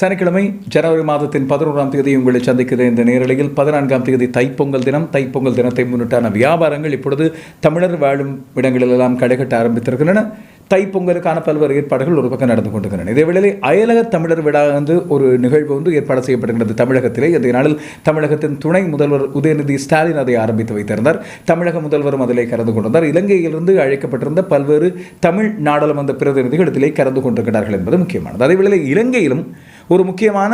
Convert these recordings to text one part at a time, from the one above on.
சனிக்கிழமை ஜனவரி மாதத்தின் பதினோராம் தேதி உங்களை சந்திக்கிற இந்த நேரலையில். பதினான்காம் தேதி தைப்பொங்கல் தினம். தைப்பொங்கல் தினத்தை முன்னிட்டான வியாபாரங்கள் இப்பொழுது தமிழர் வாழும் இடங்களிலெல்லாம் கடைகட்ட ஆரம்பித்திருக்கின்றன. தைப்பொங்கலுக்கான பல்வேறு ஏற்பாடுகள் ஒரு பக்கம் நடந்து கொண்டிருக்கின்றன. இதேவேளை அயலக தமிழர் விழா வந்து ஒரு நிகழ்வு வந்து ஏற்பாடு செய்யப்படுகிறது தமிழகத்திலே. இந்த நாளில் தமிழகத்தின் துணை முதல்வர் உதயநிதி ஸ்டாலின் அதை ஆரம்பித்து வைத்திருந்தார். தமிழக முதல்வரும் அதிலே கலந்து கொண்டிருந்தார். இலங்கையிலிருந்து அழைக்கப்பட்டிருந்த பல்வேறு தமிழ் நாடாளுமன்ற பிரதிநிதிகள் இதிலே கலந்து கொண்டிருக்கிறார்கள் என்பது முக்கியமானது. அதேவேளை இலங்கையிலும் ஒரு முக்கியமான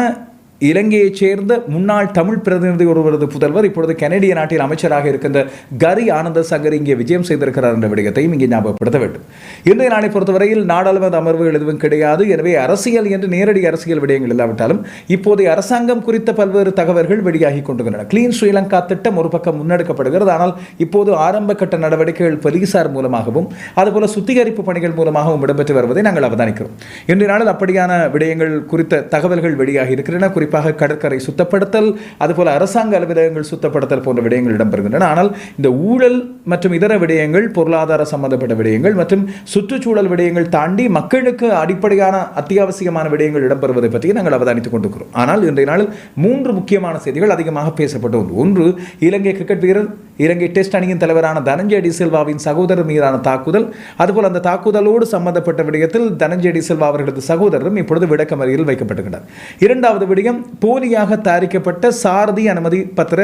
இலங்கையைச் சேர்ந்த முன்னாள் தமிழ் பிரதிநிதி ஒருவரது புதல்வர் இப்பொழுது கனடிய நாட்டில் அமைச்சராக இருக்கின்ற கரி ஆனந்த சங்கர் இங்கே விஜயம் செய்திருக்கிறார் என்ற விடயத்தையும் இங்கே ஞாபகப்படுத்த வேண்டும். இன்றைய நாளை பொறுத்தவரையில் நாடாளுமன்ற அமர்வுகள் எதுவும் கிடையாது. எனவே அரசியல் என்று நேரடி அரசியல் விடயங்கள் இல்லாவிட்டாலும் இப்போதைய அரசாங்கம் குறித்த பல்வேறு தகவல்கள் வெளியாகி கொண்டிருக்கின்றன. கிளீன் ஸ்ரீலங்கா திட்டம் ஒரு பக்கம் முன்னெடுக்கப்படுகிறது. ஆனால் இப்போது ஆரம்ப கட்ட நடவடிக்கைகள் போலீசார் மூலமாகவும் அதுபோல சுத்திகரிப்பு பணிகள் மூலமாகவும் இடம்பெற்று வருவதை நாங்கள் அவதானிக்கிறோம். இன்றைய நாளில் அப்படியான விடயங்கள் குறித்த தகவல்கள் வெளியாகி இருக்கின்றன. குறிப்பாக கடற்கரை சுத்தப்படுத்தல் அதுபோல் அரசாங்க அலுவலகங்கள் சுத்தப்படுத்தல் போன்ற விடயங்கள் இடம்பெறுகின்றன. ஆனால் இந்த ஊழல் மற்றும் இதர விடயங்கள் பொருளாதார சம்பந்தப்பட்ட விடயங்கள் மற்றும் சுற்றுச்சூழல் விடயங்கள் தாண்டி மக்களுக்கு அடிப்படையான அத்தியாவசியமான விடயங்கள் இடம்பெறுவதை பற்றி நாங்கள் அவதானித்துக் கொண்டிருக்கிறோம். ஆனால் இன்றைய நாளில் மூன்று முக்கியமான செய்திகள் அதிகமாக பேசப்பட்டு ஒன்று ஒன்று இலங்கை கிரிக்கெட் வீரர் இலங்கை டெஸ்ட் அணியின் தலைவரான தனஞ்சய டி சில்வாவின் சகோதரர் மீதான தாக்குதல். அதுபோல் அந்த தாக்குதலோடு சம்பந்தப்பட்ட விடயத்தில் தனஞ்சய டி சில்வா அவர்களது சகோதரரும் இப்பொழுது விளக்கமறியில் வைக்கப்பட்டுள்ளனர் இரண்டாவது விடயம் போலியாக தயாரிக்கப்பட்ட சாரதி அனுமதி பத்திர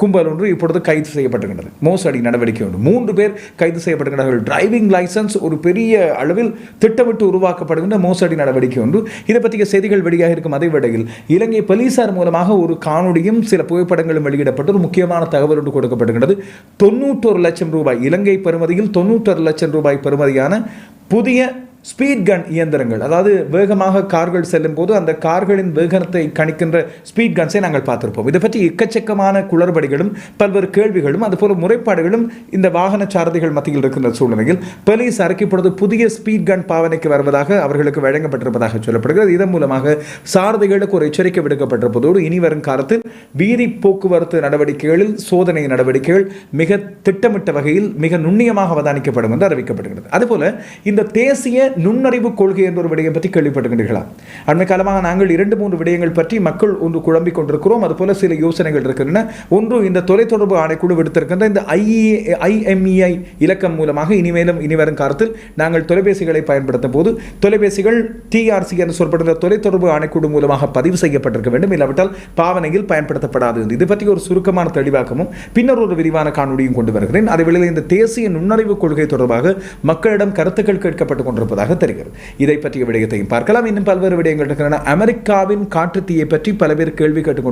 கும்பல் ஒன்று இப்பொழுது கைது செய்யப்பட்டுகின்றது மோசடி நடவடிக்கை ஒன்று மூன்று பேர் கைது செய்யப்பட்டுகிறார்கள் டிரைவிங் லைசன்ஸ் ஒரு பெரிய அளவில் திட்டமிட்டு உருவாக்கப்படுகின்ற மோசடி நடவடிக்கை ஒன்று. இதை பற்றிய செய்திகள் வெளியாக இருக்கும் அதே வேளையில் இலங்கை போலீசார் மூலமாக ஒரு காணொலியும் சில புகைப்படங்களும் வெளியிடப்பட்டு ஒரு முக்கியமான தகவல் ஒன்று கொடுக்கப்படுகின்றது தொண்ணூற்றொரு லட்சம் ரூபாய் இலங்கை பெறுமதியில் தொண்ணூற்றொரு லட்சம் ரூபாய் பெறுமதியான புதிய ஸ்பீட் கன் இயந்திரங்கள் அதாவது வேகமாக கார்கள் செல்லும் போது அந்த கார்களின் வேகத்தை கணிக்கின்ற ஸ்பீட் கன்ஸை நாங்கள் பார்த்துருப்போம். இதை பற்றி எக்கச்சக்கமான குளறுபடிகளும் பல்வேறு கேள்விகளும் அதுபோல முறைப்பாடுகளும் இந்த வாகன சாரதிகள் மத்தியில் இருக்கின்ற சூழ்நிலையில் போலீசாருக்கு இப்பொழுது புதிய ஸ்பீட் கன் பாவனைக்கு வருவதாக அவர்களுக்கு வழங்கப்பட்டிருப்பதாக சொல்லப்படுகிறது. இதன் மூலமாக சாரதிகளுக்கு ஒரு எச்சரிக்கை விடுக்கப்பட்டிருப்பதோடு இனி வரும் காலத்தில் வீதி போக்குவரத்து நடவடிக்கைகளில் சோதனை நடவடிக்கைகள் மிக திட்டமிட்ட வகையில் மிக நுண்ணியமாக அவதானிக்கப்படும் என்று அறிவிக்கப்படுகிறது. அதுபோல இந்த தேசிய நுண்ணறிவு கொள்கை என்ற ஒரு விடயம் பற்றி கேள்விப்பட்டுகின்றீர்களா அண்மை காலமாக நாங்கள் இரண்டு மூன்று விடயங்கள் பற்றி மக்கள் ஒன்று குழம்பிக் கொண்டிருக்கிறோம். அதுபோல சில யோசனைகள் இருக்கின்றன. ஒன்று இந்த தொலைத்தொடர்பு ஆணைக்குழு விடுத்திருக்கின்ற இந்த ஐஇஏ ஐஎம்இஐ இலக்கம் மூலமாக இனிமேலும் இனிவரும் காலத்தில் நாங்கள் தொலைபேசிகளை பயன்படுத்தும் போது தொலைபேசிகள் டிஆர்சி என்று சொல்லப்படுகிற தொலைத்தொடர்பு ஆணைக்குழு மூலமாக பதிவு செய்யப்பட்டிருக்க வேண்டும். இல்லாவிட்டால் பாவனையில் பயன்படுத்தப்படாது இது பற்றி ஒரு சுருக்கமான தெளிவாக்கமும் பின்னர் ஒரு விரிவான காணொலியும் கொண்டு வருகிறேன். அதே வேளையில் இந்த தேசிய நுண்ணறிவு கொள்கை தொடர்பாக மக்களிடம் கருத்துக்கள் கேட்கப்பட்டுக் இருப்பதாக தெரிகிறது. இதை பற்றிய விடயத்தையும் பார்க்கலாம். இன்னும் பல்வேறு விடயங்கள் இருக்கின்றன. அமெரிக்காவின் காட்டுத்தீயை பற்றி பல பேர் கேள்வி கேட்டுக்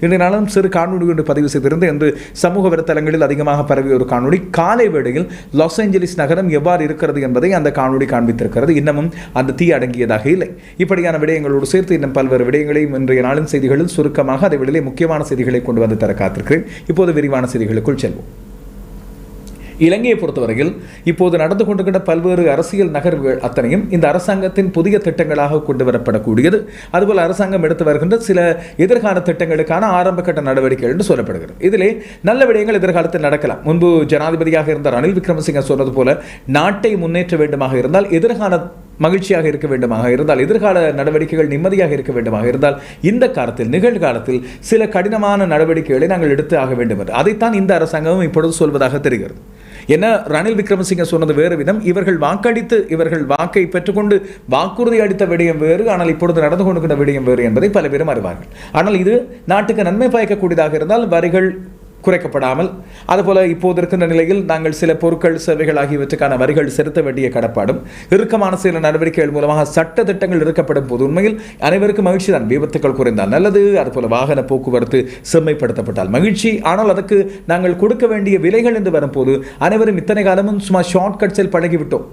இன்று நாளும் சிறு காணொலி ஒன்று பதிவு செய்திருந்து என்று சமூக வலைத்தளங்களில் அதிகமாக பரவிய ஒரு காணொலி காலை வேளையில் லாஸ் ஏஞ்சலிஸ் நகரம் எவ்வாறு இருக்கிறது என்பதை அந்த காணொலி காண்பித்திருக்கிறது. இன்னமும் அந்த தீ அடங்கியதாக இல்லை. இப்படியான விடயங்களோடு சேர்த்து இன்னும் பல்வேறு விடயங்களையும் இன்றைய நாளின் செய்திகளில் சுருக்கமாக அதை வெளியிலே முக்கியமான செய்திகளை கொண்டு வந்து தர காத்திருக்கிறேன். இப்போது விரிவான செய்திகளுக்குள் செல்வோம். இலங்கையை பொறுத்தவரையில் இப்போது நடந்து கொண்டிருக்கின்ற பல்வேறு அரசியல் நகர்வுகள் அத்தனையும் இந்த அரசாங்கத்தின் புதிய திட்டங்களாக கொண்டு வரப்படக்கூடியது. அதுபோல் அரசாங்கம் எடுத்து வருகின்ற சில எதிர்கால திட்டங்களுக்கான ஆரம்ப கட்ட நடவடிக்கைகள் என்று சொல்லப்படுகிறது. இதிலே நல்ல விடயங்கள் எதிர்காலத்தில் நடக்கலாம். முன்பு ஜனாதிபதியாக இருந்த ரணில் விக்ரமசிங்க சொன்னது போல நாட்டை முன்னேற்ற வேண்டுமாக இருந்தால் எதிர்கால மகிழ்ச்சியாக இருக்க வேண்டுமாக இருந்தால் எதிர்கால நடவடிக்கைகள் நிம்மதியாக இருக்க வேண்டுமாக இருந்தால் இந்த காலத்தில் நிகழ்காலத்தில் சில கடினமான நடவடிக்கைகளை நாங்கள் எடுத்து ஆக வேண்டும் என்று. அதைத்தான் இந்த அரசாங்கமும் இப்பொழுது சொல்வதாக தெரிகிறது. என்ன? ரணில் விக்ரமசிங்க சொன்னது வேறு விதம். இவர்கள் வாக்களித்து இவர்கள் வாக்கை பெற்றுக்கொண்டு வாக்குறுதி அளித்த விடயம் வேறு ஆனால் இப்பொழுது நடந்து கொண்டிருக்கிற விடயம் வேறு என்பதை பல பேரும் அறிவார்கள். ஆனால் இது நாட்டுக்கு நன்மை பயக்கக்கூடியதாக இருந்தால் வரிகள் குறைக்கப்படாமல் அதுபோல இப்போது இருக்கின்ற நிலையில் நாங்கள் சில பொருட்கள் சேவைகள் ஆகியவற்றுக்கான வரிகள் செலுத்த வேண்டிய கடப்பாடும் இறுக்கமான சில நடவடிக்கைகள் மூலமாக சட்ட திட்டங்கள் இருக்கப்படும் போது உண்மையில் அனைவருக்கும் மகிழ்ச்சி தான். விபத்துக்கள் குறைந்தால் நல்லது அதுபோல வாகன போக்குவரத்து செம்மைப்படுத்தப்பட்டால் மகிழ்ச்சி. ஆனால் அதற்கு நாங்கள் கொடுக்க வேண்டிய விலைகள் என்று வரும்போது அனைவரும் இத்தனை காலமும் சும்மா ஷார்ட் கட்ஸில் பழகிவிட்டோம்.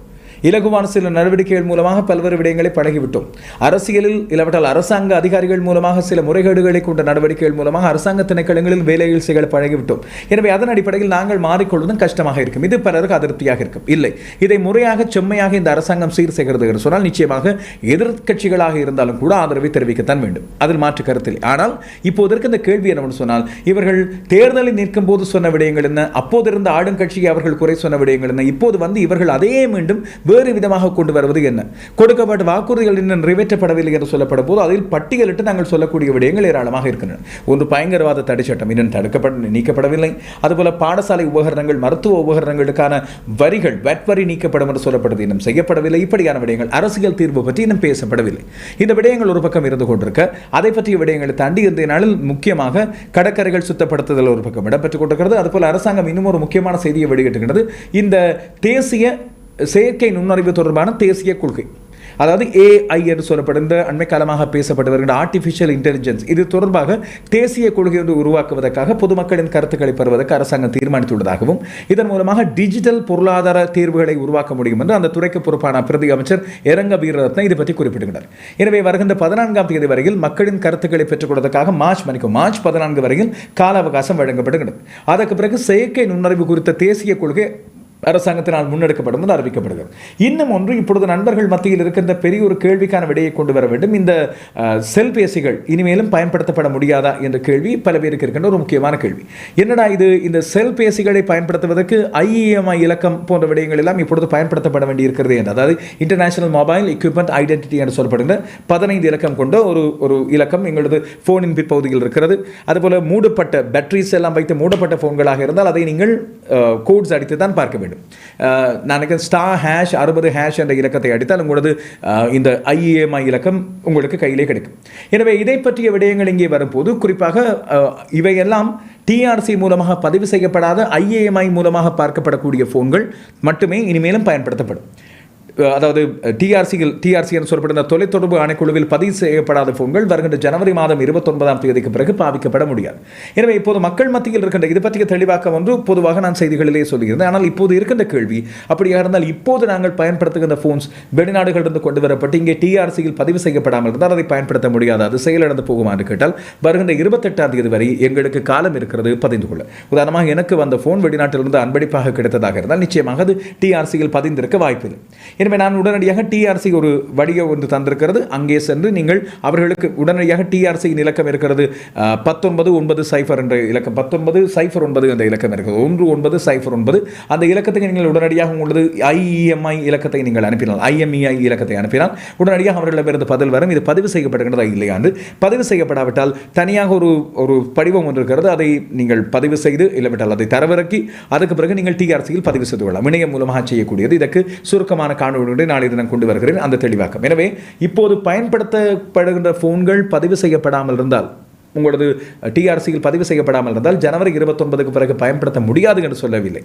இலகுவான சில நடவடிக்கைகள் மூலமாக பல்வேறு விடயங்களை பழகிவிட்டோம். அரசியலில் இல்லாவிட்டால் அரசாங்க அதிகாரிகள் மூலமாக சில முறைகேடுகளை கொண்ட நடவடிக்கைகள் மூலமாக அரசாங்க திணைக்களங்களில் வேலைகள் செய்ய பழகிவிட்டோம். எனவே அதன் அடிப்படையில் நாங்கள் மாறிக்கொள்வதும் கஷ்டமாக இருக்கும். இது பலருக்கு அதிருப்தியாக இருக்கும். இல்லை இதை முறையாக செம்மையாக இந்த அரசாங்கம் சீர் செய்கிறது என்று சொன்னால் நிச்சயமாக எதிர்க்கட்சிகளாக இருந்தாலும் கூட ஆதரவை தெரிவிக்கத்தான் வேண்டும். அதில் மாற்று கருத்தில் ஆனால் இப்போது இருக்க இந்த கேள்வி என்னவென்று சொன்னால் இவர்கள் தேர்தலில் நிற்கும் போது சொன்ன விடயங்கள் என்ன? அப்போது இருந்த ஆளுங்கட்சியை அவர்கள் குறை சொன்ன விடயங்கள் என்ன? இப்போது வந்து இவர்கள் அதே மீண்டும் வேறு விதமாக கொண்டு வருவது என்ன? கொடுக்கப்பட்ட வாக்குறுதிகள் இன்னும் நிறைவேற்றப்படவில்லை என்று சொல்லப்படும் போது அதில் பட்டியலிட்டு நாங்கள் சொல்லக்கூடிய விடயங்கள் ஏராளமாக இருக்கின்றன. ஒன்று பயங்கரவாத தடை சட்டம் இன்னும் தடுக்கப்பட நீக்கப்படவில்லை. அதுபோல பாடசாலை உபகரணங்கள் மருத்துவ உபகரணங்களுக்கான வரிகள் வெட் வரி நீக்கப்படும் என்று சொல்லப்படுது இன்னும் செய்யப்படவில்லை. இப்படியான விடயங்கள் அரசியல் தீர்வு பற்றி இன்னும் பேசப்படவில்லை. இந்த விடயங்கள் ஒரு பக்கம் இருந்து கொண்டிருக்க அதை பற்றிய விடயங்களை தாண்டி இந்த நாளில் முக்கியமாக கடற்கரைகள் சுத்தப்படுத்துதல் ஒரு பக்கம் இடம்பெற்றுக் கொண்டிருக்கிறது. அதுபோல அரசாங்கம் இன்னும் ஒரு முக்கியமான செய்தியை வெளியிட்டுகிறது இந்த தேசிய செயற்கை நுண்ணறிவு தொடர்பான தேசிய கொள்கை. அதாவது ஏஐ என்று இந்த அண்மை காலமாக பேசப்பட்டு வருகின்ற ஆர்டிஃபிஷியல் இன்டெலிஜென்ஸ் இது தொடர்பாக தேசிய கொள்கை ஒன்று உருவாக்குவதற்காக பொதுமக்களின் கருத்துக்களை பெறுவதற்கு அரசாங்கம் தீர்மானித்துள்ளதாகவும் இதன் மூலமாக டிஜிட்டல் பொருளாதார தீர்வுகளை உருவாக்க முடியும் என்று அந்த துறைக்கு பொறுப்பான பிரதி அமைச்சர் இரங்க வீரரத்ன இது பற்றி குறிப்பிடுகிறார் எனவே வருகின்ற பதினான்காம் தேதி வரையில் மக்களின் கருத்துக்களை பெற்றுக்கொள்வதற்காக மார்ச் மணிக்கும் மார்ச் பதினான்கு வரையில் கால அவகாசம் வழங்கப்படுகிறது அதற்கு பிறகு செயற்கை நுண்ணறிவு குறித்த தேசிய கொள்கை அரசாங்கத்தினால் முன்னெடுக்கப்படும் என்று அறிவிக்கப்படுகிறது. இன்னும் ஒன்று இப்பொழுது நண்பர்கள் மத்தியில் இருக்கின்ற பெரிய ஒரு கேள்விக்கான விடையை கொண்டு வர வேண்டும். இந்த செல்பேசிகள் இனிமேலும் பயன்படுத்தப்பட முடியாதா என்ற கேள்வி பல பேருக்கு இருக்கின்ற ஒரு முக்கியமான கேள்வி. என்னடா இது இந்த செல்பேசிகளை பயன்படுத்துவதற்கு ஐஇஎம்ஐ இலக்கம் போன்ற விடயங்கள் எல்லாம் இப்பொழுது பயன்படுத்தப்பட வேண்டியிருக்கிறது என்று. அதாவது இன்டர்நேஷனல் மொபைல் எக்யூப்மெண்ட் ஐடென்டிட்டி என்று சொல்லப்படுகிற பதினைந்து இலக்கம் கொண்ட ஒரு ஒரு இலக்கம் எங்களது ஃபோனின் பிற்பகுதியில் இருக்கிறது. அதுபோல் மூடப்பட்ட பேட்டரிஸ் எல்லாம் வைத்து மூடப்பட்ட ஃபோன்களாக இருந்தால் அதை நீங்கள் கோட்ஸ் அடித்து தான் பார்க்க வேண்டும். அஹ், நான் நினைக்கிறேன் ஹேஷ் அறுபது ஹேஷ் என்ற இலக்கத்தை அடித்தால் உங்களது இந்த ஐஏஎம்ஐ இலக்கம் உங்களுக்கு கையிலே கிடைக்கும். எனவே இதை பற்றிய விடயங்கள் இங்கே வரும்போது குறிப்பாக இவையெல்லாம் டிஆர்சி மூலமாக பதிவு செய்யப்படாத ஐஏஎம்ஐ மூலமாக பார்க்கப்படக்கூடிய ஃபோன்கள் மட்டுமே இனிமேலும் பயன்படுத்தப்படும். அதாவது டிஆர்சியில் டிஆர்சி என்று சொல்லப்படுகிற தொலைத்தொடர்பு ஆணைக்குழுவில் பதிவு செய்யப்படாத போன்கள் வருகின்ற ஜனவரி மாதம் இருபத்தொன்பதாம் தேதிக்கு பிறகு பாவிக்கப்பட முடியாது. எனவே இப்போது மக்கள் மத்தியில் இருக்கின்ற இது பற்றிய தெளிவாக்கம் ஒன்று பொதுவாக நான் செய்திகளிலே சொல்லியிருந்தேன். ஆனால் இப்போது இருக்கின்ற கேள்வி அப்படியாக இருந்தால் இப்போது நாங்கள் பயன்படுத்துகின்ற ஃபோன்ஸ் வெளிநாடுகளிலிருந்து கொண்டு வரப்பட்டு இங்கே டிஆர்சியில் பதிவு செய்யப்படாமல் இருந்தால் அதை பயன்படுத்த முடியாது. அது செயலிழந்து போகுமா என்று கேட்டால் வருகின்ற இருபத்தெட்டாம் தேதி வரை எங்களுக்கு காலம் இருக்கிறது பதிந்து கொள்ள. உதாரணமாக எனக்கு வந்த ஃபோன் வெளிநாட்டிலிருந்து அன்பளிப்பாக கிடைத்ததாக இருந்தால் நிச்சயமாக அது டிஆர்சியில் பதிந்திருக்க வாய்ப்பில்லை. எனவே நான் உடனடியாக டிஆர்சி ஒரு வடிவம் ஒன்று தந்திருக்கிறது. அங்கே சென்று நீங்கள் அவர்களுக்கு உடனடியாக டிஆர்சி இலக்கம் இருக்கிறது. பத்தொன்பது ஒன்பது சைஃபர் என்ற இலக்கம். பத்தொன்பது சைஃபர் ஒன்பது என்ற இலக்கம் இருக்கிறது. ஒன்று ஒன்பது சைஃபர் ஒன்பது. அந்த இலக்கத்துக்கு நீங்கள் உடனடியாக உங்களது ஐஇஎம்ஐ இலக்கத்தை நீங்கள் அனுப்பினால். ஐஎம்இஐ இலக்கத்தை அனுப்பினால் உடனடியாக அவர்களிடமிருந்து பதில் வரும். இது பதிவு செய்யப்படுகிறதா என்று பதிவு செய்யப்படாவிட்டால் தனியாக ஒரு ஒரு படிவம் ஒன்று இருக்கிறது. அதை நீங்கள் பதிவு செய்து இல்லாவிட்டால் அதை தரவிறக்கி அதுக்கு பிறகு நீங்கள் டிஆர்சியில் பதிவு செய்து கொள்ளலாம். இணையம் மூலமாக செய்யக்கூடியது. இதற்கு சுருக்கமான காணொலியுடன் நாளை தினம் கொண்டு வருகிறேன் அந்த தெளிவாக்கம். எனவே இப்போது பயன்படுத்தப்படுகின்ற ஃபோன்கள் பதிவு செய்யப்படாமல் இருந்தால் உங்களது டிஆர்சியில் பதிவு செய்யப்படாமல் இருந்தால் ஜனவரி இருபத்தொன்பதுக்கு பிறகு பயன்படுத்த முடியாது என்று சொல்லவில்லை.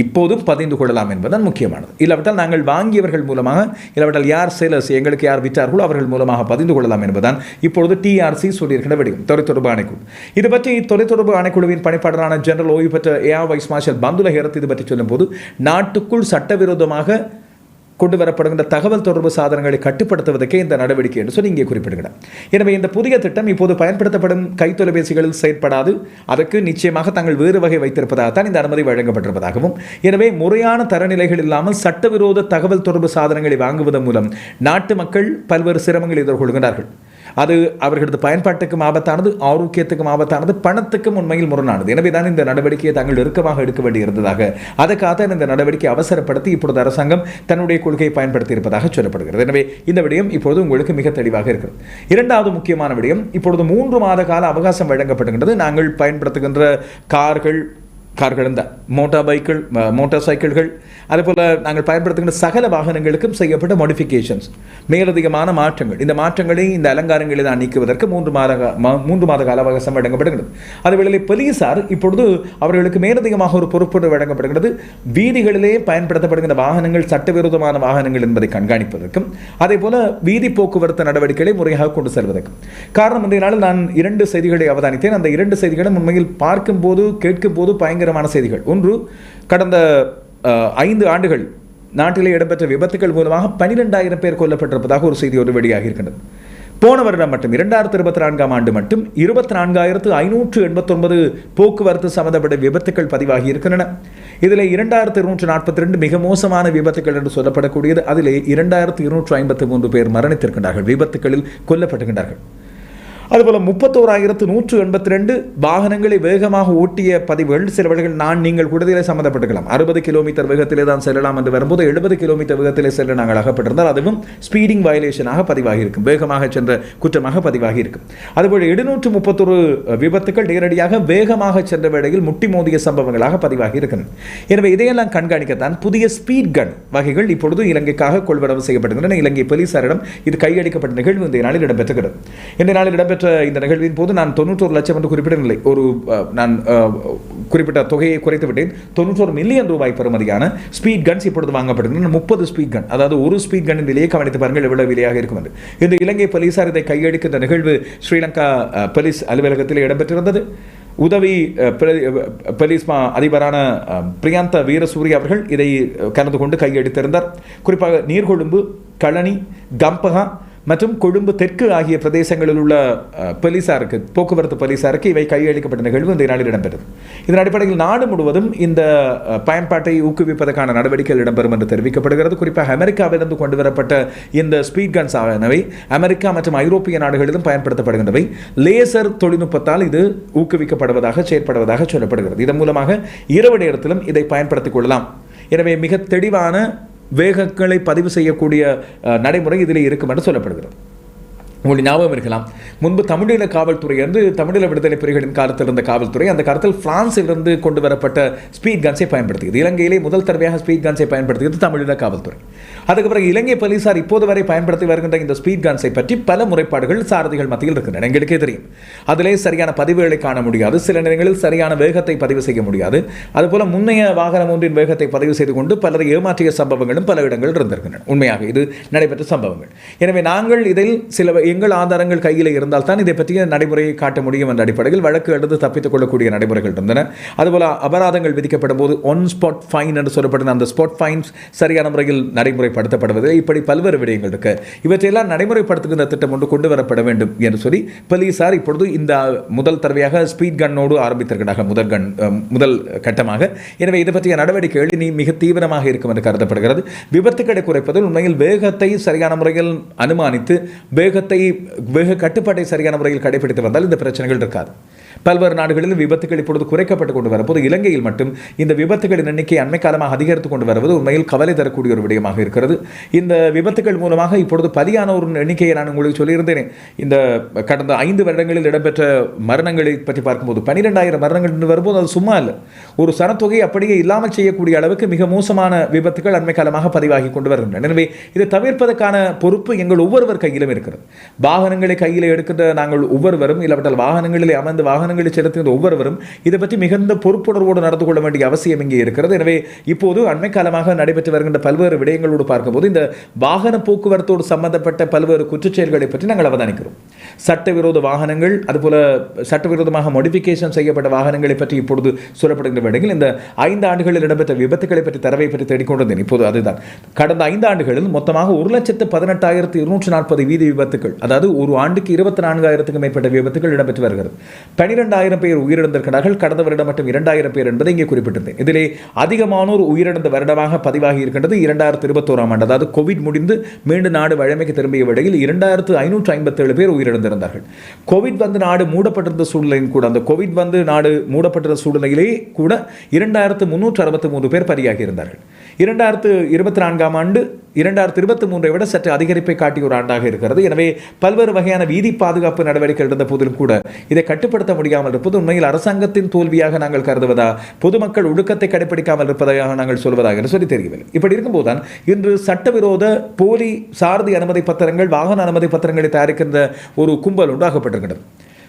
இப்போதும் பதிந்து கொள்ளலாம் என்பதுதான் முக்கியமானது. இல்லாவிட்டால் நாங்கள் வாங்கியவர்கள் மூலமாக இல்லாவிட்டால் யார் சேலர்ஸ் எங்களுக்கு யார் விற்றார்களோ அவர்கள் மூலமாக பதிந்து கொள்ளலாம் என்பதுதான் இப்பொழுது டிஆர்சி சொல்லியிருக்கிற விடயம் தொலைத்தொடர்பு ஆணைக்குழு. இது பற்றி தொலைத்தொடர்பு ஆணைக்குழுவின் பணிப்பாளரான ஜெனரல் ஓய்வு பெற்ற ஏஆர் வைஸ் மார்ஷல் பந்துலஹேரத் இது பற்றி சொல்லும்போது நாட்டுக்குள் சட்டவிரோதமாக கொண்டு வரப்படுகின்ற தகவல் தொடர்பு சாதனங்களை கட்டுப்படுத்துவதற்கே இந்த நடவடிக்கை என்று சொல்லி இங்கே குறிப்பிடுகிறார். எனவே இந்த புதிய திட்டம் இப்போது பயன்படுத்தப்படும் கைத்தொலைபேசிகளில் செயற்படாது. அதற்கு நிச்சயமாக தாங்கள் வேறு வகை வைத்திருப்பதாகத்தான் இந்த அனுமதி வழங்கப்பட்டிருப்பதாகவும் எனவே முறையான தரநிலைகள் இல்லாமல் சட்டவிரோத தகவல் தொடர்பு சாதனங்களை வாங்குவதன் மூலம் நாட்டு மக்கள் பல்வேறு சிரமங்களை எதிர்கொள்கிறார்கள் அது அவர்களது பயன்பாட்டுக்கும் ஆபத்தானது ஆரோக்கியத்துக்கும் ஆபத்தானது பணத்துக்கும் உண்மையில் முரணானது. எனவே தான் இந்த நடவடிக்கையை தாங்கள் நெருக்கமாக எடுக்க வேண்டியிருந்ததாக அதற்காக இந்த நடவடிக்கை அவசரப்படுத்தி இப்பொழுது அரசாங்கம் தன்னுடைய கொள்கையை பயன்படுத்தி இருப்பதாக சொல்லப்படுகிறது. எனவே இந்த விடயம் இப்பொழுது உங்களுக்கு மிக தெளிவாக இருக்கிறது. இரண்டாவது முக்கியமான விடயம் இப்பொழுது மூன்று மாத கால அவகாசம் வழங்கப்படுகின்றது. நாங்கள் பயன்படுத்துகின்ற கார்கள் கார்கள் தான் மோட்டார் பைக்கிள் மோட்டார் சைக்கிள்கள். அதேபோல் நாங்கள் பயன்படுத்துகின்ற சகல வாகனங்களுக்கும் செய்யப்பட்ட மாடிஃபிகேஷன்ஸ் மேலதிகமான மாற்றங்கள். இந்த மாற்றங்களை இந்த அலங்காரங்களை தான் நீக்குவதற்கு மூன்று மாத மூன்று மாத கால அவகாசம் வழங்கப்படுகிறது அதுவேளை போலீசார் இப்பொழுது அவர்களுக்கு மேலதிகமாக ஒரு பொறுப்பு வழங்கப்படுகிறது. வீதிகளிலே பயன்படுத்தப்படுகின்ற வாகனங்கள் சட்டவிரோதமான வாகனங்கள் என்பதை கண்காணிப்பதற்கும் அதே போல வீதி போக்குவரத்து நடவடிக்கைகளை முறையாக கொண்டு செல்வதற்கும். காரணம் இன்றைய நாளில் நான் இரண்டு செய்திகளை அவதானித்தேன். அந்த இரண்டு செய்திகளும் உண்மையில் பார்க்கும்போது கேட்கும்போது துயரமான செய்திகள். ஒன்று கடந்த ஐந்து ஆண்டுகள் நாட்டிலே இடம்பெற்ற விபத்துகள் மூலமாக பனிரெண்டாயிரம் பேர் கொல்லப்பட்டிருப்பதாக ஒரு செய்தி ஒரு வெளியாகி இருக்கின்றது போன வருடம் மட்டும் இரண்டாயிரத்தி இருபத்தி நான்காம் ஆண்டு மட்டும் இருபத்தி நான்காயிரத்து ஐநூற்று எண்பத்தொன்பது போக்குவரத்து சம்பந்தப்பட்ட விபத்துக்கள் பதிவாகி இருக்கின்றன இதில் இரண்டாயிரத்து இருநூற்று நாற்பத்தி ரெண்டு மிக மோசமான விபத்துக்கள் என்று சொல்லப்படக்கூடியது. அதிலே இரண்டாயிரத்து இருநூற்று ஐம்பத்தி மூன்று பேர் மரணித்திருக்கின்றார்கள். விபத்துகளில் கொல்லப்பட்டுகின்றார்கள். அதுபோல் முப்பத்தோராயிரத்து நூற்று எண்பத்தி ரெண்டு வாகனங்களை வேகமாக ஓட்டிய பதிவுகள் சில வழிகள் நான் நீங்கள் கூடுதலே சம்மந்தப்பட்டுக்கலாம். அறுபது கிலோமீட்டர் வேகத்திலே தான் செல்லலாம் என்று வரும்போது எழுபது கிலோமீட்டர் வேகத்திலே செல்ல நாங்கள் அகப்பட்டிருந்தால் அதுவும் ஸ்பீடிங் வயலேஷனாக பதிவாகி இருக்கும் வேகமாக சென்ற குற்றமாக பதிவாகி இருக்கும் அதுபோல் எழுநூற்று முப்பத்தொரு விபத்துக்கள் நேரடியாக வேகமாக சென்ற வேளையில் முட்டி மோதிய சம்பவங்களாக பதிவாகி இருக்கும் எனவே இதையெல்லாம் கண்காணிக்கத்தான் புதிய ஸ்பீட் கன் வகைகள் இப்பொழுது இலங்கைக்காக கொள்வரவு செய்யப்படுகின்றன. இலங்கை போலீசாரிடம் இது கையளிக்கப்பட்ட நிகழ்வு. இந்த நாளில் இடம்பெற்றுகிறது. இந்த நாளில் இடம்பெற்ற இந்த நிகழ்வின் போது நான் தொண்ணூற்றோரு லட்சம் என்று குறிப்பிடவில்லை. ஒரு நான் குறிப்பிட்ட தொகையை குறைத்து விட்டேன். தொண்ணூற்றோரு மில்லியன் ரூபாய் பெறுமதியான ஸ்பீட் கன்ஸ் இப்பொழுது வாங்கப்படுகின்றன முப்பது ஸ்பீட் கன். அதாவது ஒரு ஸ்பீட் கன்னின் விலையை கவனித்து பாருங்கள் எவ்வளவு விலையாக இருக்கும் என்று இந்த இலங்கை போலீசார் இதை கையளிக்கின்ற நிகழ்வு ஸ்ரீலங்கா போலீஸ் அலுவலகத்தில் இடம்பெற்றிருந்தது. உதவி போலீஸ் மா அதிபரான பிரியாந்த வீரசூரிய அவர்கள் இதை கலந்து கொண்டு கையெடுத்திருந்தார் குறிப்பாக நீர்கொழும்பு களனி கம்பகா மற்றும் கொழும்பு தெற்கு ஆகிய பிரதேசங்களில் உள்ள போலீசாருக்கு போக்குவரத்து போலீசாருக்கு இவை கையளிக்கப்பட்ட நிகழ்வு இந்த நாளில் இடம்பெறும். இதன் அடிப்படையில் நாடு முழுவதும் இந்த பயன்பாட்டை ஊக்குவிப்பதற்கான நடவடிக்கைகள் இடம்பெறும் என்று தெரிவிக்கப்படுகிறது. குறிப்பாக அமெரிக்காவிலிருந்து கொண்டு வரப்பட்ட இந்த ஸ்பீட் கன்ஸ் ஆனவை அமெரிக்கா மற்றும் ஐரோப்பிய நாடுகளிலும் பயன்படுத்தப்படுகின்றவை. லேசர் தொழில்நுட்பத்தால் இது ஊக்குவிக்கப்படுவதாக செயற்படுவதாக சொல்லப்படுகிறது. இதன் மூலமாக இரவு நேரத்திலும் இதை பயன்படுத்திக் கொள்ளலாம். எனவே மிக தெளிவான வேகங்களை பதிவு செய்யக்கூடிய நடைமுறை இதில் இருக்கும் என்று சொல்லப்படுகிறது. உங்களுடைய ஞாபகம் இருக்கலாம். முன்பு தமிழீழ காவல்துறை வந்து தமிழீழ விடுதலை புலிகளின் காலத்தில் இருந்த காவல்துறை அந்த காலத்தில் பிரான்சிலிருந்து கொண்டு வரப்பட்ட ஸ்பீட் கன்ஸை பயன்படுத்தியது. இலங்கையிலே முதல் தடவையாக ஸ்பீட் கன்ஸை பயன்படுத்தியது தமிழீழ காவல்துறை. அதுக்கு பிறகு இலங்கை போலீசார் இப்போது வரை பயன்படுத்தி வருகின்ற இந்த ஸ்பீட் கன்ஸை பற்றி பல முறைப்பாடுகள் சாரதிகள் மத்தியில் இருக்கின்றன. எங்களுக்கே தெரியும். அதிலே சரியான பதிவுகளை காண முடியாது. சில நேரங்களில் சரியான வேகத்தை பதிவு செய்ய முடியாது. அதுபோல முன்னைய வாகனம் ஒன்றின் வேகத்தை பதிவு செய்து கொண்டு பலரை ஏமாற்றிய சம்பவங்களும் பல இடங்களில் இருந்திருக்கின்றன. உண்மையாக இது நடைபெற்ற சம்பவங்கள். எனவே நாங்கள் இதில் சில எங்கள் ஆதாரங்கள் கையில் இருந்தால் தான் இதை பற்றிய நடைமுறையை காட்ட முடியும் என்ற அடிப்படையில் வழக்கு எடுத்து தப்பித்துக் கொள்ளக்கூடிய நடைமுறைகள் இருந்தன. அதுபோல் அபராதங்கள் விதிக்கப்படும் போது ஒன் ஸ்பாட் ஃபைன் என்று சொல்லப்படுற அந்த ஸ்பாட் ஃபைன்ஸ் சரியான முறையில் நடைமுறைப்படுத்தப்படுவது இப்படி பல்வேறு விடயங்கள் இருக்கு. இவற்றையெல்லாம் நடைமுறைப்படுத்துகின்ற திட்டம் ஒன்று கொண்டு வரப்பட வேண்டும் என்று சொல்லி போலீசார் இப்பொழுது இந்த முதல் தடவையாக ஸ்பீட் கன்னோடு ஆரம்பித்திருக்கிறார்கள். முதல் கண் முதல் கட்டமாக. எனவே இதை பற்றிய நடவடிக்கைகள் இனி மிக தீவிரமாக இருக்கும் என்று கருதப்படுகிறது. விபத்துக்களை குறைப்பதில் உண்மையில் வேகத்தை சரியான முறையில் அனுமானித்து வேகத்தை மிக கட்டுப்பாட்டை சரியான முறையில் கடைபிடித்து வந்தால் இந்த பிரச்சனைகள் இருக்காது. பல்வேறு நாடுகளில் விபத்துகள் இப்பொழுது குறைக்கப்பட்டு கொண்டு வரும்போது இலங்கையில் மட்டும் இந்த விபத்துகளின் எண்ணிக்கை அண்மை காலமாக அதிகரித்து கொண்டு வருவது உண்மையில் கவலை தரக்கூடிய ஒரு விடயமாக இருக்கிறது. இந்த விபத்துகள் மூலமாக இப்பொழுது பலியான ஒரு எண்ணிக்கையை நான் உங்களுக்கு சொல்லியிருந்தேன் இந்த கடந்த ஐந்து வருடங்களில் இடம்பெற்ற மரணங்களை பற்றி பார்க்கும்போது பன்னிரெண்டாயிரம் மரணங்கள் என்று வரும்போது அது சும்மா இல்லை ஒரு சனத்தொகை அப்படியே இல்லாமல் செய்யக்கூடிய அளவுக்கு மிக மோசமான விபத்துகள் அண்மை காலமாக பதிவாகி கொண்டு வருகின்றன. எனவே இதை தவிர்ப்பதற்கான பொறுப்பு எங்கள் ஒவ்வொருவர் கையிலும் இருக்கிறது. வாகனங்களை கையில் எடுக்கின்ற நாங்கள் ஒவ்வொருவரும் இல்லாவிட்டால் வாகனங்களில் அமர்ந்து வாகன வாகனங்களை செலுத்துகின்ற ஒவ்வொருவரும் இதை பற்றி மிகுந்த பொறுப்புணர்வோடு நடந்து கொள்ள வேண்டிய அவசியம் இங்கே இருக்கிறது. எனவே இப்போது அண்மை காலமாக நடைபெற்று வருகின்ற பல்வேறு விடயங்களோடு பார்க்கும்போது இந்த வாகன போக்குவரத்தோடு சம்பந்தப்பட்ட பல்வேறு குற்றச்செயல்களை பற்றி நாங்கள் அவதானிக்கிறோம். சட்டவிரோத வாகனங்கள் அதுபோல சட்டவிரோதமாக மோடிஃபிகேஷன் செய்யப்பட்ட வாகனங்களை பற்றி இப்பொழுது சொல்லப்படுகின்ற வேளையில் இந்த ஐந்து ஆண்டுகளில் இடம்பெற்ற விபத்துகளை பற்றி தரவை பற்றி தேடிக்கொண்டிருந்தேன். இப்போது அதுதான். கடந்த ஐந்து ஆண்டுகளில் மொத்தமாக ஒரு லட்சத்து பதினெட்டாயிரத்து இருநூற்று நாற்பது வீதி விபத்துகள் அதாவது ஒரு ஆண்டுக்கு இருபத்தி நான்காயிரத்துக்கும் மேற்பட்ட விபத்துகள் இடம்பெற்று வருகிறது. பனிரெண்டாயிரம் பேர் உயிரிழந்திருக்கிறார்கள் கடந்த வருடம் மட்டும் இரண்டாயிரம் பேர் என்பதை இங்கே குறிப்பிட்டிருந்தேன் இதிலே அதிகமானோர் உயிரிழந்த வருடமாக பதிவாகி இருக்கின்றது இரண்டாயிரத்து இருபத்தோராம் ஆண்டு. அதாவது கோவிட் முடிந்து மீண்டும் நாடு வழமைக்கு திரும்பிய வேளையில் இரண்டாயிரத்து ஐநூற்று ஐம்பத்தேழு பேர் உயிரிழந்திருந்தார்கள். கோவிட் வந்து நாடு மூடப்பட்டிருந்த சூழ்நிலையும் கூட அந்த கோவிட் வந்து நாடு மூடப்பட்டிருந்த சூழ்நிலையிலே கூட இரண்டாயிரத்து முன்னூற்று அறுபத்தி மூன்று பேர் பலியாகி இருந்தார்கள். இரண்டாயிரத்து இருபத்தி நான்காம் ஆண்டு இரண்டாயிரத்து இருபத்தி மூன்றை விட சற்று அதிகரிப்பை காட்டிய ஒரு ஆண்டாக இருக்கிறது. எனவே பல்வேறு வகையான வீதி பாதுகாப்பு நடவடிக்கைகள் இருந்த போதிலும் கூட இதை கட்டுப்படுத்த முடியாமல் இருப்பது உண்மையில் அரசாங்கத்தின் தோல்வியாக நாங்கள் கருதுவதா? பொதுமக்கள் ஒழுக்கத்தை கடைபிடிக்காமல் இருப்பதாக நாங்கள் சொல்வதாக என்று சொல்லி தெரியவில்லை. இப்படி இருக்கும்போதுதான் இன்று சட்டவிரோத போலி சாரதி அனுமதி பத்திரங்கள் வாகன அனுமதி பத்திரங்களை தயாரிக்கின்ற ஒரு கும்பல் உண்டாகப்பட்டிருக்கிறது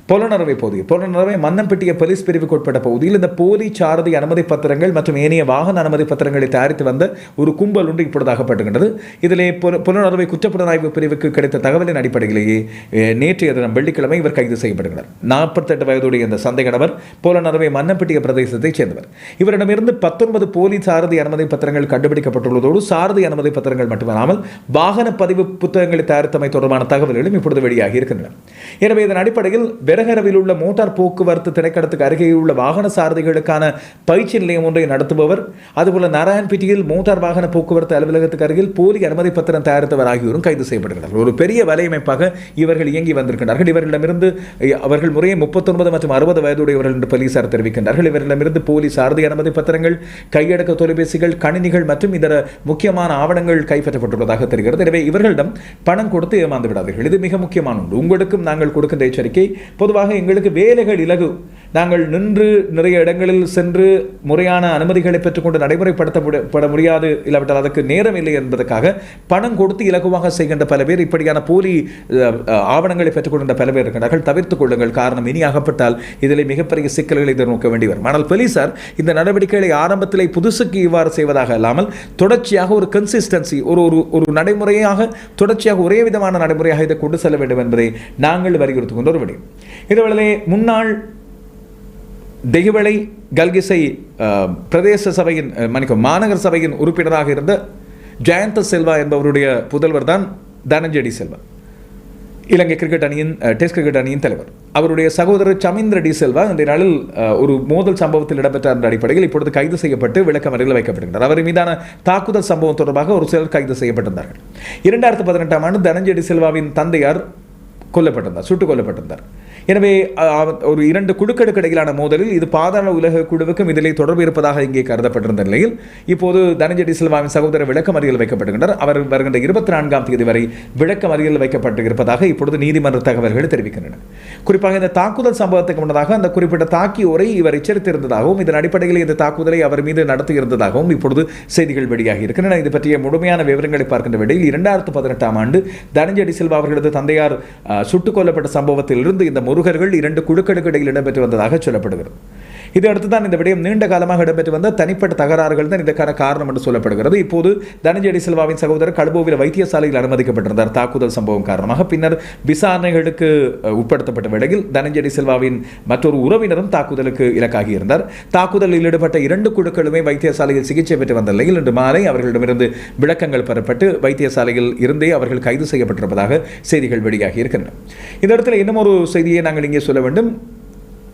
புலனறுவை பகுதி புலனறுவை மன்னம்பட்டிய போலீஸ் பிரிவுக்கு உட்பட்ட பகுதியில் இந்த போலி சாரதி அனுமதி பத்திரங்கள் மற்றும் ஏனைய வாகன அனுமதி பத்திரங்களை தயாரித்து வந்த ஒரு கும்பல் ஒன்று இப்பொழுது அகப்பட்டுகின்றது. இதிலே புல- புலனறுவை குற்றப்புலனாய்வு பிரிவுக்கு கிடைத்த தகவலின் அடிப்படையிலேயே நேற்றைய தினம் வெள்ளிக்கிழமை இவர் கைது செய்யப்படுகிறார். நாற்பத்தெட்டு வயதுடைய இந்த சந்தேகநபர் புலனறுவை மன்னம்பட்டிய பிரதேசத்தைச் சேர்ந்தவர். இவரிடமிருந்து பத்தொன்பது போலி சாரதி அனுமதி பத்திரங்கள் கண்டுபிடிக்கப்பட்டுள்ளதோடு சாரதி அனுமதி பத்திரங்கள் மட்டுமல்லாமல் வாகன பதிவு புத்தகங்களை தயாரித்தமை தொடர்பான தகவல்களும் இப்பொழுது வெளியாகி இருக்கின்றன. எனவே இதன் அடிப்படையில் பெரகரவில் உள்ள மோட்டார் போக்குவரத்து திரைக்கடத்துக்கு அருகே உள்ள வாகன சாரதிகளுக்கான பயிற்சி நிலையம் ஒன்றை நடத்துபவர். அதுபோல நாராயண்பேட்டையில் மோட்டார் வாகன போக்குவரத்து அலுவலகத்துக்கு அருகில் போலி அனுமதி பத்திரம் தயாரித்தவர் ஆகியோரும் கைது செய்யப்படுகிறார்கள் ஒரு பெரிய வலையமைப்பாக இவர்கள் இயங்கி வந்திருக்கிறார்கள் இவர்களிடமிருந்து அவர்கள் முறையே முப்பத்தொன்பது மற்றும் அறுபது வயதுடையவர்கள் என்று போலீசார் தெரிவிக்கின்றார்கள். இவர்களிடமிருந்து போலி சாரதி அனுமதி பத்திரங்கள் கையடக்க தொலைபேசிகள் கணினிகள் மற்றும் இதர முக்கியமான ஆவணங்கள் கைப்பற்றப்பட்டுள்ளதாக தெரிகிறது. எனவே இவர்களிடம் பணம் கொடுத்து ஏமாந்து விடாதீர்கள். இது மிக முக்கியமான ஒன்று. உங்களுக்கும் நாங்கள் கொடுக்கின்ற எச்சரிக்கை பொதுவாக எங்களுக்கு வேலைகள் இலகு. நாங்கள் நின்று நிறைய இடங்களில் சென்று முறையான அனுமதிகளை பெற்றுக்கொண்டு நடைமுறைப்படுத்தப்பட முடியாது. இல்லாவிட்டால் அதற்கு நேரம் இல்லை என்பதற்காக பணம் கொடுத்து இலகுவாக செய்கின்ற பல பேர் இப்படியான போலி ஆவணங்களை பெற்றுக்கொண்ட பல பேர் இருக்கிறார்கள் தவிர்த்துக் கொள்ளுங்கள். காரணம் இனி அகப்பட்டால் இதில் மிகப்பெரிய சிக்கல்களை எதிர்நோக்க வேண்டி வரும். ஆனால் போலீசார் இந்த நடவடிக்கைகளை ஆரம்பத்திலே புதுசுக்கு இவ்வாறு செய்வதாக இல்லாமல் தொடர்ச்சியாக ஒரு கன்சிஸ்டன்சி ஒரு ஒரு ஒரு நடைமுறையாக தொடர்ச்சியாக ஒரே விதமான நடைமுறையாக இதை கொண்டு செல்ல வேண்டும் என்பதை நாங்கள் வலியுறுத்திக் கொண்டு ஒரு விடயம். இதுவேளை முன்னாள் தெய்வளை கல்கிசை பிரதேச சபையின் மன்னிக்கும் மாநகர சபையின் உறுப்பினராக இருந்த ஜெயந்த செல்வா என்பவருடைய புதல்வர் தான் தனஞ்செடி செல்வா. இலங்கை கிரிக்கெட் அணியின் டெஸ்ட் கிரிக்கெட் அணியின் தலைவர். அவருடைய சகோதரர் சமீந்திர டி செல்வா இந்த நாளில் ஒரு மோதல் சம்பவத்தில் இடம்பெற்ற அந்த அடிப்படையில் இப்பொழுது கைது செய்யப்பட்டு விளக்கமறையில் வைக்கப்படுகின்றனர் அவர் மீதான தாக்குதல் சம்பவம் தொடர்பாக ஒரு சிலர் கைது செய்யப்பட்டிருந்தார்கள். இரண்டாயிரத்து பதினெட்டாம் ஆண்டு தனஞ்செடி செல்வாவின் தந்தையார் கொல்லப்பட்டிருந்தார் சுட்டுக் கொல்லப்பட்டிருந்தார். எனவே ஒரு இரண்டு குழுக்களுக்கு இடையிலான மோதலில் இது பாதாள உலக குழுவுக்கும் இதிலே தொடர்பு இருப்பதாக இங்கே கருதப்பட்டிருந்த நிலையில் இப்போது தனஞ்செடி டிசில்வாவின் சகோதரர் விளக்கமறியல் வைக்கப்பட்டுகின்றனர் அவர் வருகின்ற இருபத்தி நான்காம் தேதி வரை விளக்கமறியல் வைக்கப்பட்டு இருப்பதாக இப்பொழுது நீதிமன்ற தகவல்கள் தெரிவிக்கின்றன. குறிப்பாக இந்த தாக்குதல் சம்பவத்துக்கு முன்னதாக அந்த குறிப்பிட்ட தாக்கியோரை இவர் எச்சரித்திருந்ததாகவும் இதன் அடிப்படையில் இந்த தாக்குதலை அவர் மீது நடத்தியிருந்ததாகவும் இப்பொழுது செய்திகள் வெளியாகி இருக்கின்றன. இது பற்றிய முழுமையான விவரங்களை பார்க்கின்ற வேளையில் இரண்டாயிரத்து பதினெட்டாம் ஆண்டு தனஞ்செடி சில்வா அவர்களது தந்தையார் சுட்டுக் கொல்லப்பட்ட சம்பவத்திலிருந்து இந்த முருகர்கள் இரண்டு குழுக்களுக்கு இடையில் இடம்பெற்று வந்ததாக சொல்லப்படுகிறது. இதையடுத்து தான் இந்த விடயம் நீண்ட காலமாக இடம்பெற்று வந்த தனிப்பட்ட தகராறுகள் தான் இதற்கான காரணம் என்று சொல்லப்படுகிறது. இப்போது தனஞ்செடி செல்வாவின் சகோதரர் கடுபோவில் வைத்தியசாலையில் அனுமதிக்கப்பட்டிருந்தார். தாக்குதல் சம்பவம் காரணமாக பின்னர் விசாரணைகளுக்கு உட்படுத்தப்பட்ட வேளையில் தனஞ்செடி செல்வாவின் மற்றொரு உறவினரும் தாக்குதலுக்கு இலக்காகி இருந்தார். தாக்குதலில் ஈடுபட்ட இரண்டு குழுக்களுமே வைத்தியசாலையில் சிகிச்சை பெற்று வந்த நிலையில் இன்று மாலை அவர்களிடமிருந்து விளக்கங்கள் பெறப்பட்டு வைத்தியசாலையில் இருந்தே அவர்கள் கைது செய்யப்பட்டிருப்பதாக செய்திகள் வெளியாகி இருக்கின்றன. இந்த இடத்துல இன்னும் ஒரு செய்தியை நாங்கள் இங்கே சொல்ல வேண்டும்.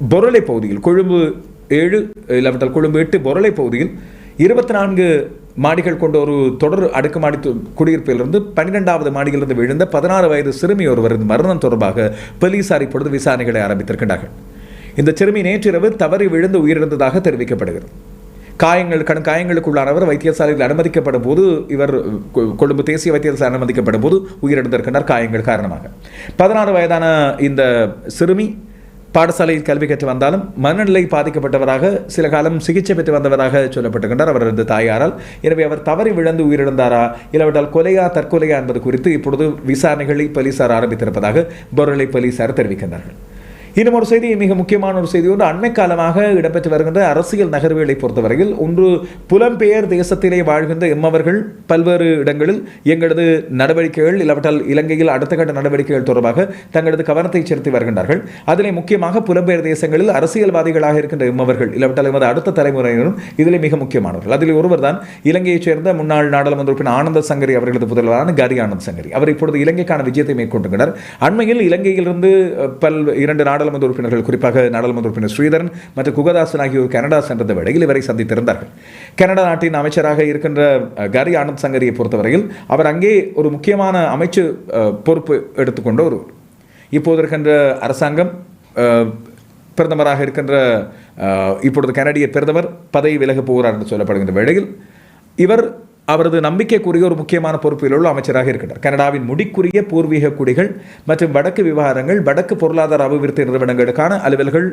பொருளை பகுதியில் கொழும்பு ஏழு இல்லாவிட்டால் கொழும்பு எட்டு பொருளை பகுதியில் இருபத்தி நான்கு மாடிகள் கொண்ட ஒரு தொடர் அடுக்குமாடி குடியிருப்பிலிருந்து பன்னிரெண்டாவது மாடியிலிருந்து விழுந்த பதினாறு வயது சிறுமி ஒருவரின் மரணம் தொடர்பாக போலீசார் இப்பொழுது விசாரணைகளை ஆரம்பித்திருக்கின்றார்கள். இந்த சிறுமி நேற்றிரவு தவறி விழுந்து உயிரிழந்ததாக தெரிவிக்கப்படுகிறது. காயங்கள் கடும் காயங்களுக்குள்ளானவர் வைத்தியசாலையில் அனுமதிக்கப்படும் போது இவர் கொ- கொழும்பு தேசிய வைத்தியசாலை அனுமதிக்கப்படும் போது உயிரிழந்திருக்கின்றார் காயங்கள் காரணமாக. பதினாறு வயதான இந்த சிறுமி பாடசாலையில் கல்வி கற்று வந்தாலும் மனநிலை பாதிக்கப்பட்டவராக சில காலம் சிகிச்சை பெற்று வந்தவராக சொல்லப்பட்டிருக்கின்றார். அவரது தாயாரால். எனவே அவர் தவறி விழுந்து உயிரிழந்தாரா? இல்லாவிட்டால் கொலையா தற்கொலையா என்பது குறித்து இப்பொழுது விசாரணைகளை போலீசார் ஆரம்பித்திருப்பதாக பொருளை போலீசார் தெரிவிக்கின்றார்கள். இன்னும் ஒரு செய்தி மிக முக்கியமான ஒரு செய்தி ஒன்று. அண்மை காலமாக இடம்பெற்று வருகின்ற அரசியல் நகர்வுகளை பொறுத்தவரையில் ஒன்று புலம்பெயர் தேசத்திலே வாழ்கின்ற எம்மவர்கள் பல்வேறு இடங்களில் எங்களது நடவடிக்கைகள் இல்லாவிட்டால் இலங்கையில் அடுத்த கட்ட நடவடிக்கைகள் தொடர்பாக தங்களது கவனத்தை செலுத்தி வருகின்றார்கள். அதிலே முக்கியமாக புலம்பெயர் தேசங்களில் அரசியல்வாதிகளாக இருக்கின்ற எம்மவர்கள் இல்லாவிட்டால் எமது அடுத்த தலைமுறையினரும் இதிலே மிக முக்கியமானவர்கள். அதில் ஒருவர் தான் இலங்கையைச் சேர்ந்த முன்னாள் நாடாளுமன்ற உறுப்பினர் ஆனந்த சங்கரி அவர்களது புதல்வரான கரி ஆனந்த் சங்கரி. அவர் இப்பொழுது இலங்கைக்கான விஜயத்தை மேற்கொண்டிருக்கிறார். அண்மையில் இலங்கையிலிருந்து பல் இரண்டு நாடாளுமன்ற உறுப்பினர்கள் குறிப்பாக நாடாளுமன்ற உறுப்பினர் ஸ்ரீதரன் மற்றும் குகதாசன் ஆகியோர் கனடா சென்றத வேளையில் இவரை சந்தித்திருந்தார்கள். கனடா நாட்டின் அமைச்சராக இருக்கின்ற கரி ஆனந்த் சங்கரியை பொறுத்தவரையில் அவர் அங்கே ஒரு முக்கியமான அமைச்சு பொறுப்பு எடுத்துக்கொண்ட ஒரு இப்போது இருக்கின்ற அரசாங்கம் பிரதமராக இருக்கின்ற இப்பொழுது கனடிய பிரதமர் பதவி விலக போகிறார் என்று சொல்லப்படுகின்ற வேளையில் இவர் அவரது நம்பிக்கைக்குரிய ஒரு முக்கியமான பொறுப்பில் உள்ள அமைச்சராக இருக்கிறார் கனடாவின் முடிக்குரிய பூர்வீக குடிகள் மற்றும் வடக்கு விவகாரங்கள் வடக்கு பொருளாதார அபிவிருத்தி நிறுவனங்களுக்கான அலுவல்கள்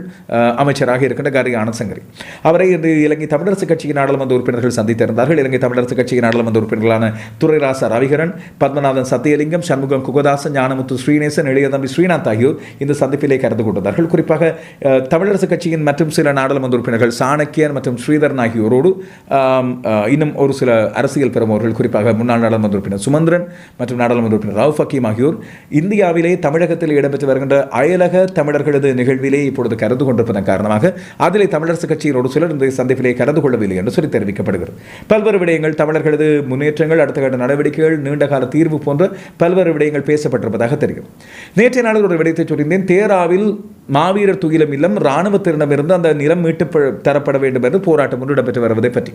அமைச்சராக இருக்கின்ற கரி ஆனந்த் சங்கரி அவரை இன்று இலங்கை தமிழரசு கட்சியின் நாடாளுமன்ற உறுப்பினர்கள் சந்தித்திருந்தார்கள். இலங்கை தமிழரசு கட்சியின் நாடாளுமன்ற உறுப்பினர்களான துரைராச ரவிகரன் பத்மநாதன் சத்தியலிங்கம் சண்முகம் குகதாசன் ஞானமுத்து ஸ்ரீநேசன் இளையதம்பி ஸ்ரீநாத் ஆகியோர் இந்த சந்திப்பிலே கலந்து கொண்டார்கள். குறிப்பாக தமிழரசு கட்சியின் மற்றும் சில நாடாளுமன்ற உறுப்பினர்கள் சாணக்கியன் மற்றும் ஸ்ரீதரன் ஆகியோரோடு இன்னும் ஒரு சில அரசியல் அரசியல் பிரமுகர்கள் குறிப்பாக முன்னாள் நாடாளுமன்ற உறுப்பினர் சுமந்திரன் மற்றும் நாடாளுமன்ற உறுப்பினர் ராவ் ஃபக்கீம் ஆகியோர் இந்தியாவிலே தமிழகத்தில் இடம்பெற்று வருகின்ற அயலக தமிழர்களது நிகழ்விலே இப்பொழுது கலந்து கொண்டிருப்பதன் காரணமாக அதிலே தமிழரசு கட்சியின் ஒரு சிலர் இந்த சந்திப்பிலே கலந்து கொள்ளவில்லை என்று சொல்லி தெரிவிக்கப்படுகிறது. பல்வேறு விடயங்கள் தமிழர்களது முன்னேற்றங்கள் அடுத்த கட்ட நடவடிக்கைகள் நீண்டகால தீர்வு போன்ற பல்வேறு விடயங்கள் பேசப்பட்டிருப்பதாக தெரியும் நேற்றைய நாளில் ஒரு விடயத்தை சொல்லியிருந்தேன். தேராவில் மாவீரர் துயிலம் இல்லம் இராணுவத்தினரிடமிருந்து அந்த நிலம் மீட்டு தரப்பட வேண்டும் என்று போராட்டம் ஒன்று இடம்பெற்று வருவதை பற்றி.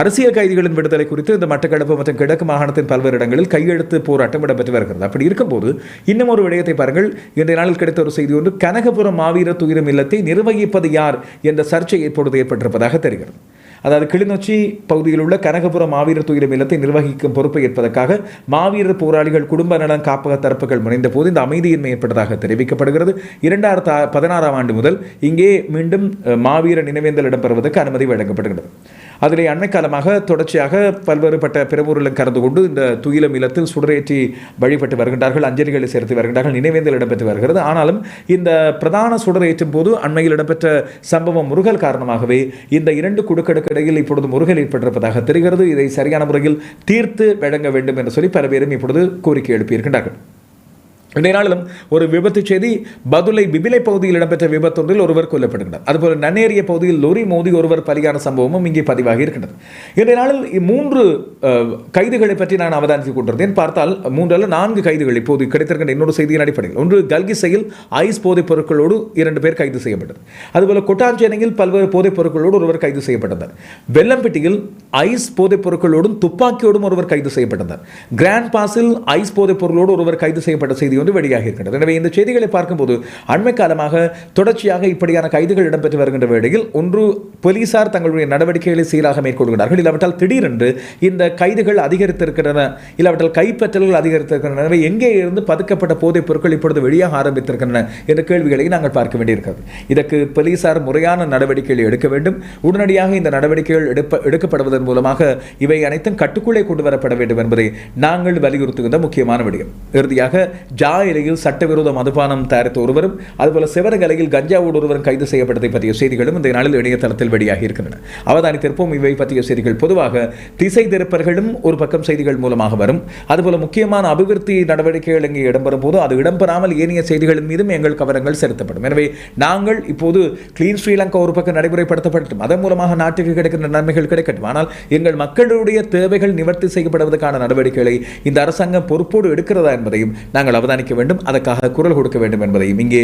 அரசியல் கைதிகளின் விடுதலை குறித்து இந்த மட்டக்களப்பு மற்றும் கிழக்கு மாகாணத்தின் பல்வேறு இடங்களில் கையெழுத்து போராட்டம் இடம்பெற்று வருகிறது. அப்படி இருக்கும்போது இன்னும் ஒரு விடயத்தை பாருங்கள். இன்றைய நாளில் கிடைத்த ஒரு செய்தி ஒன்று கனகபுரம் மாவீர துயிலும் இல்லத்தை நிர்வகிப்பது யார் என்ற சர்ச்சை இப்பொழுது ஏற்பட்டிருப்பதாக தெரிகிறது. அதாவது கிளிநொச்சி பகுதியில் உள்ள கனகபுரம் மாவீரர் துயிலும் இல்லத்தை நிர்வகிக்கும் பொறுப்பை ஏற்பதற்காக மாவீரர் போராளிகள் குடும்ப நலன் காப்பக தரப்புகள் முனைந்த போது இந்த அமைதியின்மை ஏற்பட்டதாக தெரிவிக்கப்படுகிறது. இரண்டாயிரத்து பதினாறாம் ஆண்டு முதல் இங்கே மீண்டும் மாவீர நினைவேந்தல் இடம்பெறுவதற்கு அனுமதி வழங்கப்படுகிறது. அதிலே அண்மை காலமாக தொடர்ச்சியாக பல்வேறுபட்ட பிறவூரிலும் கலந்து கொண்டு இந்த துயிலம் இல்லத்தில் சுடரேற்றி வழிபட்டு வருகின்றார்கள் அஞ்சலிகளை செலுத்தி வருகின்றார்கள் நினைவேந்தல் இடம்பெற்று வருகிறது. ஆனாலும் இந்த பிரதான சுடரேற்றும் போது அண்மையில் இடம்பெற்ற சம்பவம் முருகல் காரணமாகவே இந்த இரண்டு குழுக்களுக்கு இடையில் இப்பொழுது முருகல் ஏற்பட்டிருப்பதாக தெரிகிறது. இதை சரியான முறையில் தீர்த்து வழங்க வேண்டும் என்று சொல்லி பல பேரும் இப்பொழுது கோரிக்கை எழுப்பியிருக்கின்றார்கள். இன்றைய நாளிலும் ஒரு விபத்து செய்தி பதுளை பிபிலை பகுதியில் இடம்பெற்ற விபத்து ஒன்றில் ஒருவர் கொல்லப்படுகிறார் அதுபோல நன்னேறிய பகுதியில் லொரி மோதி ஒருவர் பலியான சம்பவமும் இங்கே பதிவாகி இருக்கின்றது. இன்றைய நாளில் மூன்று கைதுகளை பற்றி நான் அவதானித்துக் கொண்டிருந்தேன். பார்த்தால் மூன்றல்ல நான்கு கைதுகள் இப்போது கிடைத்திருக்கின்ற இன்னொரு செய்தியின் அடிப்படையில். ஒன்று கல்கிசையில் ஐஸ் போதைப் பொருட்களோடு இரண்டு பேர் கைது செய்யப்பட்டது. அதுபோல கொட்டாஞ்சேனையில் பல்வேறு போதைப் பொருட்களோடு ஒருவர் கைது செய்யப்பட்டனர். வெள்ளம்பட்டியில் ஐஸ் போதைப் பொருட்களோடும் துப்பாக்கியோடும் ஒருவர் கைது செய்யப்பட்டனர். கிராண்ட் பாஸில் ஐஸ் போதைப் பொருளோடு ஒருவர் கைது செய்யப்பட்ட செய்தி ஒன்று வெளியாகி இருக்கின்றது. எனவே இந்த செய்திகளை பார்க்கும்போது அண்மை காலமாக தொடர்ச்சியாக இப்படியான கைதுகள் இடம்பெற்று வருகின்ற வேளையில் ஒன்று போலீசார் தங்களுடைய நடவடிக்கைகளை சீராக மேற்கொள்கிறார்கள். இல்லாவிட்டால் திடீரென்று இந்த கைதுகள் அதிகரித்திருக்கின்றன இல்லாவிட்டால் கைப்பற்றல்கள் அதிகரித்திருக்கின்றன எனவே எங்கே இருந்து பதுக்கப்பட்ட போதைப் பொருட்கள் இப்பொழுது வெளியாக ஆரம்பித்திருக்கின்றன என்ற கேள்விகளை நாங்கள் பார்க்க வேண்டியிருக்கிறது. இதற்கு போலீசார் முறையான நடவடிக்கைகளை எடுக்க வேண்டும். உடனடியாக இந்த நடவடிக்கைகள் எடுப்ப எடுக்கப்படுவதன் மூலமாக இவை அனைத்தும் கட்டுக்குள்ளே கொண்டு வரப்பட வேண்டும் என்பதை நாங்கள் வலியுறுத்துகின்ற முக்கியமான விடயம். இறுதியாக ஜாயிலையில் சட்டவிரோத மதுபானம் தயாரித்த ஒருவரும் அதுபோல சிவரகலையில் கஞ்சாவோடு ஒருவரும் கைது செய்யப்பட்டதை பற்றிய செய்திகளும் இந்த நாளில் இணையதளத்தில் வெளியாகி இருக்கின்றன. அவதானித்திருப்போம். இவை பற்றிய செய்திகள் பொதுவாக திசை திருப்பர்களும் ஒரு பக்கம் செய்திகள் மூலமாக வரும். அதுபோல முக்கியமான அபிவிருத்தி நடவடிக்கைகள் இங்கே இடம்பெறும் போது அது இடம்பெறாமல் ஏனைய செய்திகளின் மீதும் எங்கள் கவனங்கள் செலுத்தப்படும். எனவே நாங்கள் இப்போது கிளீன் ஸ்ரீலங்கா ஒரு பக்கம் நடைமுறைப்படுத்தப்படட்டும். அதன் மூலமாக நாட்டுக்கு கிடைக்கின்ற நன்மைகள் கிடைக்கட்டும். ஆனால் எங்கள் மக்களுடைய தேவைகள் நிவர்த்தி செய்யப்படுவதற்கான நடவடிக்கைகளை இந்த அரசாங்கம் பொறுப்போடு எடுக்கிறதா என்பதையும் நாங்கள் அவதானி கண்காணிக்க வேண்டும் அதற்காக குரல் கொடுக்க வேண்டும் என்பதையும் இங்கே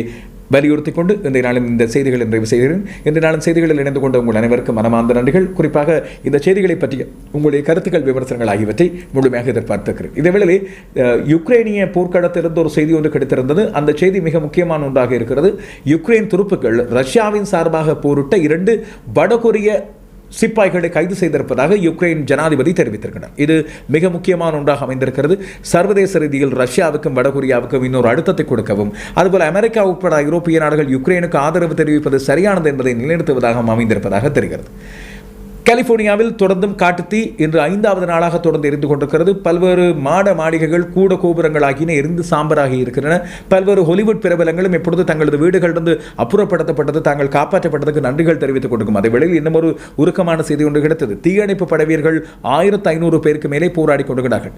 வலியுறுத்தி கொண்டு இன்றைய நாளும் இந்த செய்திகள் நிறைவு செய்கிறேன். இன்றைய நாளும் செய்திகளில் இணைந்து கொண்ட உங்கள் அனைவருக்கும் மனமார்ந்த நன்றிகள். குறிப்பாக இந்த செய்திகளை பற்றிய உங்களுடைய கருத்துக்கள் விமர்சனங்கள் ஆகியவற்றை முழுமையாக எதிர்பார்த்திருக்கிறேன். இதேவேளை அஹ், யுக்ரைனிய போர்க்களத்திலிருந்து ஒரு செய்தி ஒன்று கிடைத்திருந்தது. அந்த செய்தி மிக முக்கியமான ஒன்றாக இருக்கிறது. யுக்ரைன் துருப்புக்கள் ரஷ்யாவின் சார்பாக போரிட்ட இரண்டு வடகொரிய சிப்பாய்களை கைது செய்திருப்பதாக யுக்ரைன் ஜனாதிபதி தெரிவித்திருக்கிறார். இது மிக முக்கியமான ஒன்றாக அமைந்திருக்கிறது. சர்வதேச ரீதியில் ரஷ்யாவுக்கும் வடகொரியாவுக்கும் இன்னொரு அழுத்தத்தை கொடுக்கவும் அதுபோல் அமெரிக்கா உட்பட ஐரோப்பிய நாடுகள் யுக்ரைனுக்கு ஆதரவு தெரிவிப்பது சரியானது என்பதை நிலைநிறுத்துவதாக அமைந்திருப்பதாக தெரிகிறது. கலிபோர்னியாவில் தொடர்ந்தும் காட்டுத்தீ இன்று ஐந்தாவது நாளாக தொடர்ந்து எரிந்து கொண்டிருக்கிறது. பல்வேறு மாட மாளிகைகள் கூட கோபுரங்கள் ஆகியன எரிந்து சாம்பராகி இருக்கின்றன. பல்வேறு ஹாலிவுட் பிரபலங்களும் இப்பொழுது தங்களது வீடுகளிலிருந்து அப்புறப்படுத்தப்பட்டது. தாங்கள் காப்பாற்றப்பட்டதுக்கு நன்றிகள் தெரிவித்துக் கொண்டிருக்கும். அதே வேளையில் இன்னும் ஒரு உருக்கமான செய்தி ஒன்று கிடைத்தது. தீயணைப்பு படைவீர்கள் ஆயிரத்து ஐநூறு பேருக்கு மேலே போராடி கொண்டிருக்கிறார்கள்.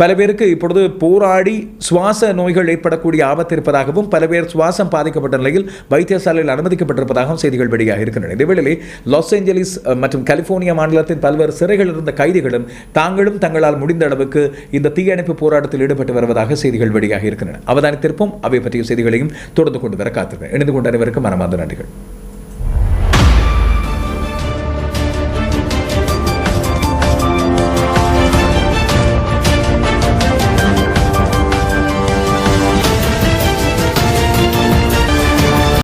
பல பேருக்கு இப்பொழுது போராடி சுவாச நோய்கள் ஏற்படக்கூடிய ஆபத்து இருப்பதாகவும் பல பேர் சுவாசம் பாதிக்கப்பட்ட நிலையில் வைத்தியசாலையில் அனுமதிக்கப்பட்டிருப்பதாகவும் செய்திகள் வெளியாக இருக்கின்றன இதேவேளை லாஸ் ஏஞ்சலிஸ் மற்றும் கலிபோர்னியா மாநிலத்தின் பல்வேறு சிறைகளில் இருந்த கைதிகளும் தாங்களும் தங்களால் முடிந்த அளவுக்கு இந்த தீயணைப்பு போராட்டத்தில் ஈடுபட்டு வருவதாக செய்திகள் வெளியாக இருக்கின்றன அவதானித்திருப்போம். அவை பற்றிய செய்திகளையும் தொடர்ந்து கொண்டு வர காத்திருக்கிறேன் இணைந்து கொண்ட அனைவருக்கும் மனமார்ந்த நன்றிகள்.